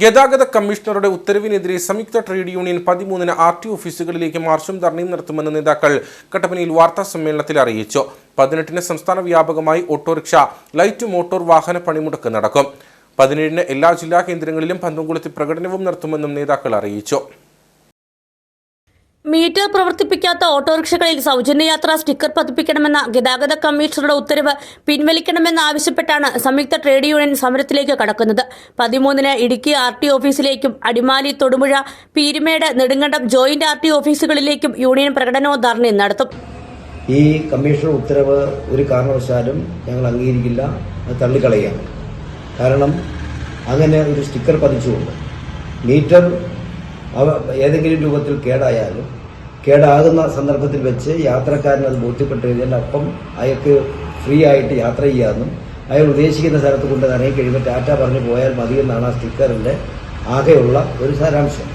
ഗതാഗത കമ്മീഷണറുടെ ഉത്തരവിനെതിരെ സംയുക്ത ട്രേഡ് യൂണിയൻ പതിമൂന്നിന് ആർ ടി ഓഫീസുകളിലേക്ക് മാർച്ചും ധർണയും നടത്തുമെന്ന് നേതാക്കൾ കട്ടപ്പനയിൽ വാർത്താ സമ്മേളനത്തിൽ അറിയിച്ചു. പതിനെട്ടിന് സംസ്ഥാന വ്യാപകമായി ഓട്ടോറിക്ഷ ലൈറ്റ് മോട്ടോർ വാഹന പണിമുടക്ക് നടക്കും. പതിനേഴിന് എല്ലാ ജില്ലാ കേന്ദ്രങ്ങളിലും പന്തംകുളത്ത് പ്രകടനവും നടത്തുമെന്നും നേതാക്കൾ അറിയിച്ചു. മീറ്റർ പ്രവർത്തിപ്പിക്കാത്ത ഓട്ടോറിക്ഷകളിൽ സൗജന്യയാത്രാ സ്റ്റിക്കർ പതിപ്പിക്കണമെന്ന ഗതാഗത കമ്മീഷണറുടെ ഉത്തരവ് പിൻവലിക്കണമെന്നാവശ്യപ്പെട്ടാണ് സംയുക്ത ട്രേഡ് യൂണിയൻ സമരത്തിലേക്ക് കടക്കുന്നത്. പതിമൂന്നിന് ഇടുക്കി ആർ ടി ഓഫീസിലേക്കും Adimali തൊടുമുഴ Peerumedu Nedumkandam joint R T ഓഫീസുകളിലേക്കും union പ്രകടനവും ധർണയും നടത്തും. ഈ കമ്മീഷണർ ഉത്തരവ് ഒരു കാരണവശാലും ഞങ്ങൾ അംഗീകരിക്കില്ല. അത് തള്ളിക്കളയുക കാരണം അങ്ങനെ ഒരു സ്റ്റിക്കർ പതിച്ചുകൊണ്ട് മീറ്റർ അവ ഏതെങ്കിലും രൂപത്തിൽ കേടായാലും കേടാകുന്ന സന്ദർഭത്തിൽ വെച്ച് യാത്രക്കാരൻ അത് ബോധ്യപ്പെട്ട് കഴിഞ്ഞാൽ അപ്പം അയാൾക്ക് ഫ്രീ ആയിട്ട് യാത്ര ചെയ്യാമെന്നും അയാൾ ഉദ്ദേശിക്കുന്ന സ്ഥലത്ത് കൊണ്ട് ഇറങ്ങി കഴിയുമ്പോൾ ടാറ്റ പറഞ്ഞു പോയാൽ മതി എന്നാണ് ആ സ്റ്റിക്കറിന്റെ ആകെയുള്ള ഒരു സാരാംശം.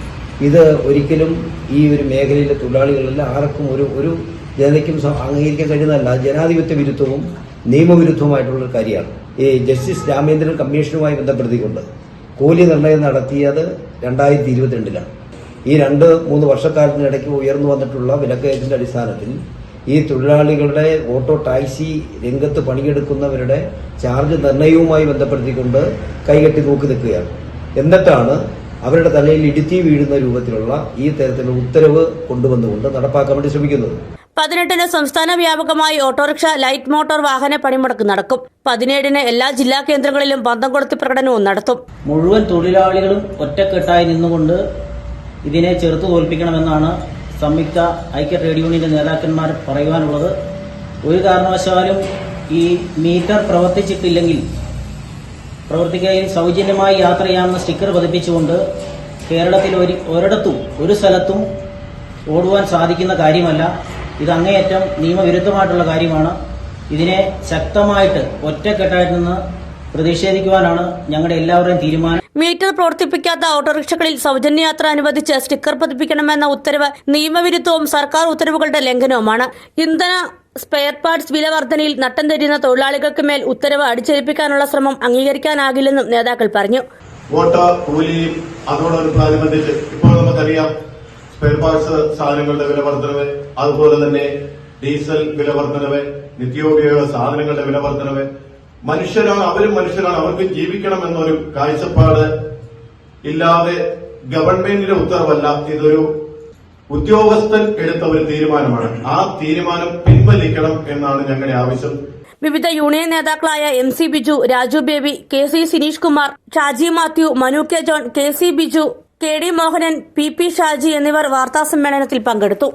ഇത് ഒരിക്കലും ഈ ഒരു മേഖലയിലെ തൊഴിലാളികളിൽ ആർക്കും ഒരു ഒരു ജനതയ്ക്കും അംഗീകരിക്കാൻ കഴിയുന്നതല്ല. ജനാധിപത്യ വിരുദ്ധവും നിയമവിരുദ്ധവുമായിട്ടുള്ള കാര്യമാണ്. ഈ ജസ്റ്റിസ് രാമേന്ദ്രൻ കമ്മീഷനുമായി ബന്ധപ്പെടുത്തിക്കൊണ്ട് കൂലി നിർണയം നടത്തിയത് രണ്ടായിരത്തി ഇരുപത്തിരണ്ടിലാണ്. ഈ രണ്ട് മൂന്ന് വർഷക്കാലത്തിനിടയ്ക്ക് ഉയർന്നു വന്നിട്ടുള്ള വിലക്കയറ്റത്തിന്റെ അടിസ്ഥാനത്തിൽ ഈ തൊഴിലാളികളുടെ ഓട്ടോ ടാക്സി രംഗത്ത് പണിയെടുക്കുന്നവരുടെ ചാർജ് നിർണയവുമായി ബന്ധപ്പെടുത്തിക്കൊണ്ട് കൈകെട്ടി നോക്കി നിൽക്കുകയാണ്. എന്നിട്ടാണ് അവരുടെ തലയിൽ ഇടുത്തി വീഴുന്ന രൂപത്തിലുള്ള ഈ തരത്തിലുള്ള ഉത്തരവ് കൊണ്ടുവന്നുകൊണ്ട് നടപ്പാക്കാൻ വേണ്ടി ശ്രമിക്കുന്നത്. പതിനെട്ടിന് സംസ്ഥാന വ്യാപകമായി ഓട്ടോറിക്ഷ ലൈറ്റ് മോട്ടോർ വാഹന പണിമുടക്ക് നടക്കും. പതിനേഴിന് എല്ലാ ജില്ലാ കേന്ദ്രങ്ങളിലും ബന്ധം കൊടുത്ത് പ്രകടനവും നടത്തും. മുഴുവൻ തൊഴിലാളികളും ഒറ്റക്കെട്ടായി നിന്നുകൊണ്ട് ഇതിനെ ചെറുത്തു തോൽപ്പിക്കണമെന്നാണ് സംയുക്ത ഐക്യ ട്രേഡ് യൂണിയന്റെ നേതാക്കന്മാർ പറയുവാനുള്ളത്. ഒരു കാരണവശാലും ഈ മീറ്റർ പ്രവർത്തിച്ചിട്ടില്ലെങ്കിൽ പ്രവർത്തിക്കുകയും സൗജന്യമായി യാത്ര ചെയ്യാമെന്ന സ്റ്റിക്കർ പതിപ്പിച്ചുകൊണ്ട് കേരളത്തിൽ ഒരു ഒരിടത്തും ഒരു സ്ഥലത്തും ഓടുവാൻ സാധിക്കുന്ന കാര്യമല്ല. ഇത് അങ്ങേയറ്റം നിയമവിരുദ്ധമായിട്ടുള്ള കാര്യമാണ്. ഇതിനെ ശക്തമായിട്ട് ഒറ്റക്കെട്ടായിട്ട് നിന്ന് പ്രതിഷേധിക്കുവാനാണ് ഞങ്ങളുടെ എല്ലാവരുടെയും തീരുമാനം. മീറ്റർ പ്രവർത്തിപ്പിക്കാത്ത ഓട്ടോറിക്ഷകളിൽ സൗജന്യയാത്ര അനുവദിച്ച് സ്റ്റിക്കർ പതിപ്പിക്കണമെന്ന ഉത്തരവ് നിയമവിരുദ്ധവും സർക്കാർ ഉത്തരവുകളുടെ ലംഘനവുമാണ്. ഇന്ധന സ്പെയർ പാർട്സ് വില വർധനയിൽ നട്ടം തരുന്ന തൊഴിലാളികൾക്ക് മേൽ ഉത്തരവ് അടിച്ചേൽപ്പിക്കാനുള്ള ശ്രമം അംഗീകരിക്കാനാകില്ലെന്നും നേതാക്കൾ പറഞ്ഞു. കൂലിയും ഇപ്പോൾ നമുക്കറിയാം സ്പെയർ പാർട്സ് സാധനങ്ങളുടെ വില വർധനവ് അതുപോലെ തന്നെ ഡീസൽ വില വർധനവ് നിത്യോപയോഗ സാധനങ്ങളുടെ വില വർധനവ് മനുഷ്യരാണ് അവരും മനുഷ്യരാണ്. അവർക്ക് ജീവിക്കണം എന്നൊരു കാഴ്ചപ്പാട് ഇല്ലാതെ ഗവൺമെന്റിന്റെ ഉത്തരവല്ല. ഇതൊരു ഉദ്യോഗസ്ഥൻ എടുത്ത ഒരു തീരുമാനമാണ്. ആ തീരുമാനം പിൻവലിക്കണം എന്നാണ് ഞങ്ങളുടെ ആവശ്യം. വിവിധ യൂണിയൻ നേതാക്കളായ M C Biju Raju Baby K C Sineesh Kumar Shaji Mathew Manu K John K C Biju K D Mohanan P P Shaji എന്നിവർ വാർത്താസമ്മേളനത്തിൽ പങ്കെടുത്തു.